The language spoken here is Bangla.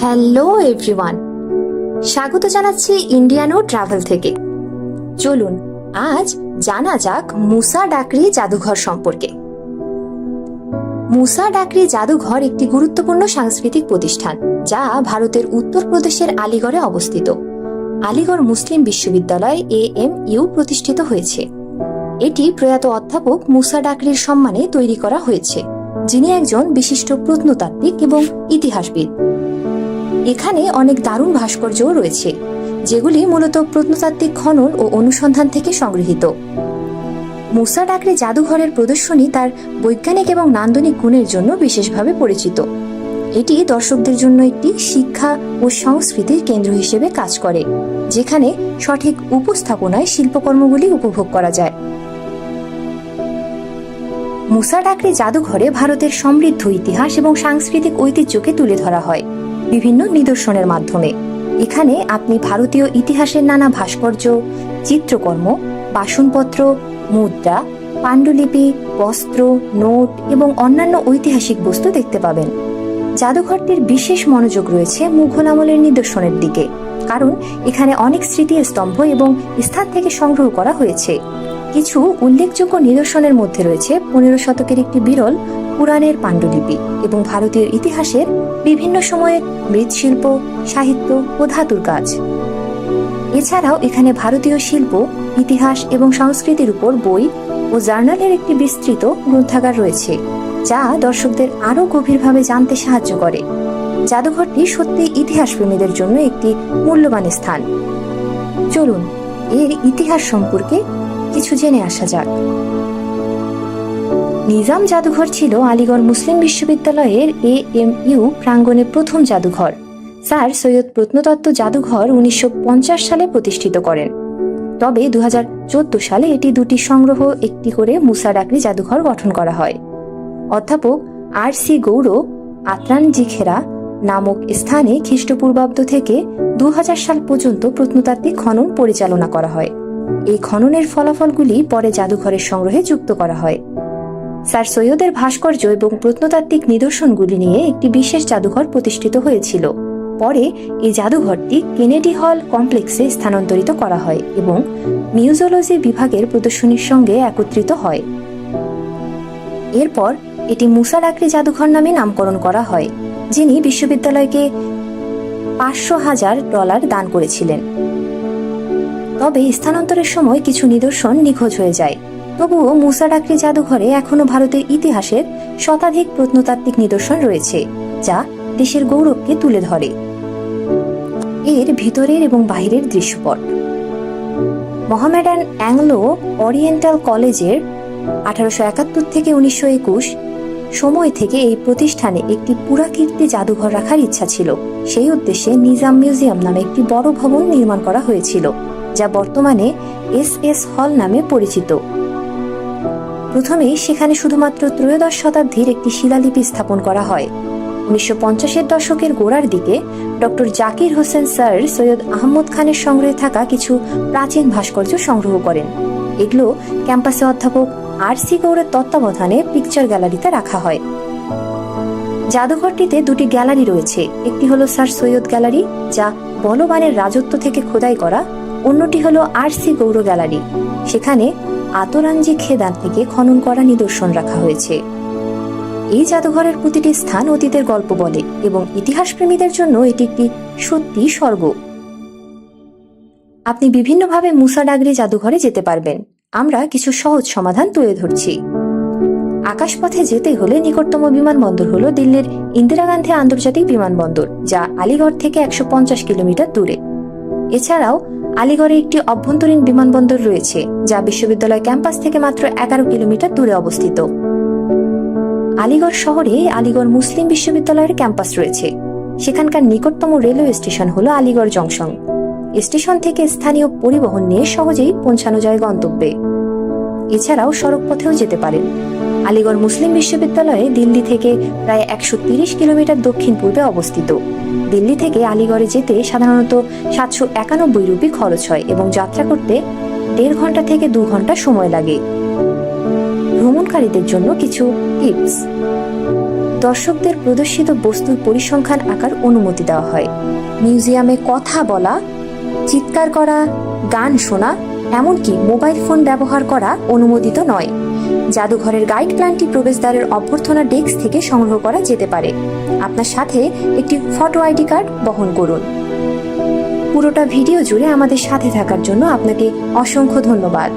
Hello everyone. স্বাগত জানাচ্ছি ইন্ডিয়ানো ট্রাভেল থেকে। চলুন, আজ জানা যাক মুসা ডাকরি জাদুঘর সম্পর্কে। মুসা ডাকরি জাদুঘর একটি গুরুত্বপূর্ণ সাংস্কৃতিক প্রতিষ্ঠান, যা ভারতের উত্তরপ্রদেশের আলিগড়ে অবস্থিত। আলিগড় মুসলিম বিশ্ববিদ্যালয় এ এম ইউ প্রতিষ্ঠিত হয়েছে। এটি প্রয়াত অধ্যাপক মুসা ডাকরির সম্মানে তৈরি করা হয়েছে, যিনি একজন বিশিষ্ট প্রত্নতাত্ত্বিক এবং ইতিহাসবিদ। এখানে অনেক দারুণ ভাস্কর্যও রয়েছে, যেগুলি মূলত প্রত্নতাত্ত্বিক খনন ও অনুসন্ধান থেকে সংগৃহীত। মুসা ডাকরে জাদুঘরের প্রদর্শনী তার বৈজ্ঞানিক এবং নান্দনিক গুণের জন্য বিশেষভাবে পরিচিত। এটি দর্শকদের জন্য একটি শিক্ষা ও সংস্কৃতির কেন্দ্র হিসেবে কাজ করে, যেখানে সঠিক উপস্থাপনায় শিল্পকর্মগুলি উপভোগ করা যায়। মুসা ডাকরে জাদুঘরে ভারতের সমৃদ্ধ ইতিহাস এবং সাংস্কৃতিক ঐতিহ্যকে তুলে ধরা হয়। বিভিন্ন নিদর্শনের মাধ্যমে। এখানে আপনি ভারতীয় ইতিহাসের নানা ভাস্কর্য, চিত্রকর্ম, বাসনপত্র, মুদ্রা, পাণ্ডুলিপি, বস্ত্র, নোট এবং অন্যান্য ঐতিহাসিক বস্তু দেখতে পাবেন। জাদুঘরটির বিশেষ মনোযোগ রয়েছে মুঘল আমলের নিদর্শনের দিকে, কারণ এখানে অনেক স্মৃতির স্তম্ভ এবং স্থান থেকে সংগ্রহ করা হয়েছে। কিছু উল্লেখযোগ্য নিদর্শনের মধ্যে রয়েছে পনেরো শতকের একটি বিরল পুরাণের পাণ্ডুলিপি এবং ভারতীয় ইতিহাসের বিভিন্ন সময়ের মৃৎশিল্প, সাহিত্য ও ধাতুর কাজ। এছাড়াও এখানে ভারতীয় শিল্প, ইতিহাস এবং সংস্কৃতির উপর বই ও জার্নালের একটি বিস্তৃত গ্রন্থাগার রয়েছে, যা দর্শকদের আরও গভীরভাবে জানতে সাহায্য করে। জাদুঘরটি সত্যি ইতিহাস প্রেমীদের জন্য একটি মূল্যবান স্থান। চলুন, এর ইতিহাস সম্পর্কে কিছু জেনে আসা যাক। নিজাম জাদুঘর ছিল আলিগড় মুসলিম বিশ্ববিদ্যালয়ের এ এম ইউ প্রাঙ্গণে প্রথম জাদুঘর। স্যার সৈয়দ প্রত্নতত্ত্ব জাদুঘর উনিশশো পঞ্চাশ সালে প্রতিষ্ঠিত করেন। তবে দুহাজার চোদ্দ সালে এটি দুটি সংগ্রহ, একটি করে মুসা ডাকরি জাদুঘর গঠন করা হয়। অধ্যাপক আর সি গৌড় আত্রান জিখেরা নামক স্থানে খ্রিস্টপূর্বাব্দ থেকে দু হাজার সাল পর্যন্ত প্রত্নতাত্ত্বিক খনন পরিচালনা করা হয়। এই খননের ফলাফলগুলি পরে জাদুঘরের সংগ্রহে যুক্ত করা হয়। স্যার সৈয়দের ভাস্কর্য এবং প্রত্নতাত্ত্বিক নিদর্শনগুলি নিয়ে একটি বিশেষ জাদুঘর প্রতিষ্ঠিত হয়েছিল। পরে এই জাদুঘরটি কেনেডি হল কমপ্লেক্সে স্থানান্তরিত করা হয় এবং মিউজোলজি বিভাগের প্রদর্শনীর সঙ্গে একত্রিত হয়। এরপর এটি মুসা ডাকরি জাদুঘর নামে নামকরণ করা হয়, যিনি বিশ্ববিদ্যালয়কে পাঁচশো হাজার ডলার দান করেছিলেন। তবে স্থানান্তরের সময় কিছু নিদর্শন নিখোঁজ হয়ে যায়। তবুও মুসা ডাকরি জাদুঘরে এখনও ভারতের ইতিহাসের শতাধিক প্রত্নতাত্ত্বিক নিদর্শন রয়েছে, যা দেশের গৌরবকে তুলে ধরে। এর ভিতরের এবং বাহিরের দৃশ্যপট। মহামেডান অ্যাংলো ওরিয়েন্টাল কলেজের আঠারোশো একাত্তর থেকে উনিশশো একুশ সময় থেকে এই প্রতিষ্ঠানে একটি পুরাকীর্তি জাদুঘর রাখার ইচ্ছা ছিল। সেই উদ্দেশ্যে নিজাম মিউজিয়াম নামে একটি বড় ভবন নির্মাণ করা হয়েছিল। যা বর্তমানে এস এস হল নামে পরিচিত। প্রথমেই সেখানে শুধুমাত্র ত্রয়োদশ শতাব্দীর একটি শিলালিপি স্থাপন করা হয়। উনিশশো পঞ্চাশের দশকের গোড়ার দিকে ডক্টর জাকির হোসেন স্যার সৈয়দ আহমদ খানের সংগ্রহে থাকা কিছু প্রাচীন ভাস্কর্য সংগ্রহ করেন। এগুলো ক্যাম্পাসে অধ্যাপক আর সি গৌড়ের তত্ত্বাবধানে পিকচার গ্যালারিতে রাখা হয়। জাদুঘরটিতে দুটি গ্যালারি রয়েছে। একটি হলো স্যার সৈয়দ গ্যালারি যা বলবানের রাজত্ব থেকে খোদাই করা অন্যটি হলো আর সি গৌর গ্যালারি। সেখানে আতরাঞ্জি খেদান থেকে খনন করা নিদর্শন রাখা হয়েছে। এই জাদুঘরের প্রতিটি স্থান অতীতের গল্প বলে এবং ইতিহাস প্রেমীদের জন্য এটি একটি সত্যি স্বর্গ। আপনি বিভিন্নভাবে মুসা ডাগরি জাদুঘরে যেতে পারবেন। আমরা কিছু সহজ সমাধান তুলে ধরছি। আকাশপথে যেতে হলে নিকটতম বিমানবন্দর হল দিল্লির ইন্দিরা গান্ধী আন্তর্জাতিক বিমানবন্দর, যা আলিগড় থেকে একশো পঞ্চাশ কিলোমিটার দূরে। এছাড়াও আলিগড়ে একটি অভ্যন্তরীণ বিমানবন্দর রয়েছে, যা বিশ্ববিদ্যালয় ক্যাম্পাস থেকে মাত্র এগারো কিলোমিটার দূরে অবস্থিত। আলিগড় শহরে আলিগড় মুসলিম বিশ্ববিদ্যালয়ের ক্যাম্পাস রয়েছে। সেখানকার নিকটতম রেলওয়ে স্টেশন হল আলিগড় জংশন। স্টেশন থেকে স্থানীয় পরিবহন নিয়ে সহজেই পৌঁছানো যায় গন্তব্যে। এছাড়াও সড়ক পথেও যেতে পারেন। আলিগড় মুসলিম বিশ্ববিদ্যালয়ে দিল্লি থেকে প্রায় একশো কিলোমিটার দক্ষিণ পূর্বে অবস্থিত। দিল্লি থেকে আলিগড়ে যেতে সাধারণত সাতশো একানব্বই রুপি খরচ হয় এবং যাত্রা করতে দেড় ঘণ্টা থেকে দু ঘণ্টা সময় লাগে। ভ্রমণকারীদের জন্য কিছু টিপস। দর্শকদের প্রদর্শিত বস্তুর পরিসংখ্যান আঁকার অনুমতি দেওয়া হয়। মিউজিয়ামে কথা বলা, চিৎকার করা, গান শোনা এমনকি মোবাইল ফোন ব্যবহার করা অনুমোদিত নয়। জাদুঘরের গাইড প্ল্যানটি প্রবেশদ্বারের অভ্যর্থনা ডেস্ক থেকে সংগ্রহ করা যেতে পারে। আপনার সাথে একটি ফটো আইডি কার্ড বহন করুন। পুরোটা ভিডিও জুড়ে আমাদের সাথে থাকার জন্য আপনাকে অসংখ্য ধন্যবাদ।